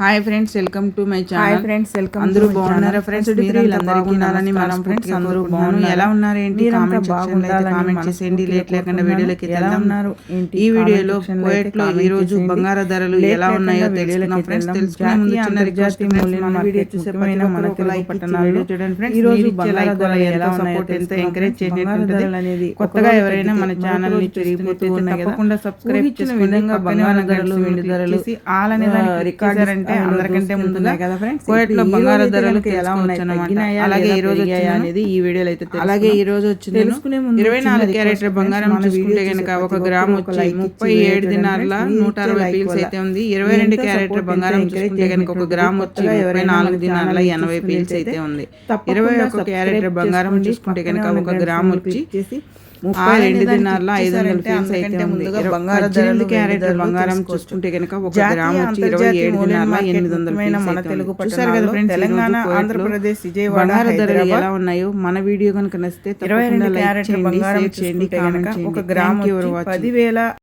Hi friends welcome to my hi channel friends welcome అందరూ బాగున్నారా friends మీరు అందరూ బాగున్నారని మనం ఫ్రెండ్స్ అందరూ బాగున్నారు? ఎలా ఉన్నారు ఏంటి కామెంట్ సెక్షన్లో కామెంట్ చేసేయండి. లేట్ లేకుండా వీడియోలోకి ఎలా ఉన్నారు? ఈ వీడియోలో section లో ఈ రోజు. బంగారు ధరలు ఎలా ఉన్నాయో తెలుసుకున్నాం ఫ్రెండ్స్. తెలుసుకునే ముందు చిన్న రిక్వెస్ట్ మన వీడియో చూసే మన తెలుగు పట్టణాల్లో వీడియో చూడండి. ఫ్రెండ్స్ ఈ రోజు బంగారు ధరలు ఎలా ఉన్నాయో సపోర్ట్ ఎంతో ఎంకరేజ్ ధరలు అనేది కొత్తగా ఎవరైనా మన ఛానల్ని చూస్తున్నట్టు ఉన్నాయి తప్పకుండా సబ్స్క్రైబ్ చేసుకోండి. విధంగా బంగారు ధరలు వెండి ధరలు ఆల్ అనే దానికి ఆ, అందులో అందరికంటే ముందుగా కదా ఫ్రెండ్స్. కోయట్లో ఇప్పుడు ఈ బంగారు రోజు ధరలు అయితే ఎలా ఉన్నాయి, అలాగే ఈ రోజు అనేది ఈ వీడియోలో అయితే అలాగే ఈ. రోజు వచ్చింది తెలుసుకునే ముందు ఇరవై నాలుగు రిక్వెస్ట్ క్యారెట్ ఫ్రెండ్స్, బంగారం చూసుకుంటే కనుక ఒక గ్రామ్ వచ్చి ముప్పై ఏడు ఫ్రెండ్స్. నూట అరవై పీల్స్ అయితే ఉంది ఇరవై రెండు ఎంతో క్యారెట్ సపోర్ట్ బంగారం చూసుకుంటే కనుక ఒక గ్రామ్ వచ్చి ఎవరైనా నాలుగు ఛానల్ని ఎనభై పీల్స్ అయితే ఉంది ఇరవై ఒక సబ్స్క్రైబ్ క్యారెట్ బంగారం. చూసుకుంటే కనుక ఒక గ్రామ్ వచ్చి ముప్పై రెండు ఐదు వందల అయితే ఉంది ఇరవై- బంగారు క్యారెట్ బంగారం చూసుకుంటే కనుక ఒక గ్రామ్ వచ్చి ఇరవై ఏడు ఎనిమిది వందల మన తెలుగు కదా ఫ్రెండ్స్ తెలంగాణ, ఆంధ్రప్రదేశ్, విజయవాడ, ధరలు ఎలా ఉన్నాయో మన వీడియో కనుక నచ్చితే తప్పకుండా లైక్ చేయండి బంగారం షేర్ చేయండి చూసుకుంటే కామెంట్ గనక చేయండి. ఒక గ్రామ్ పదివేల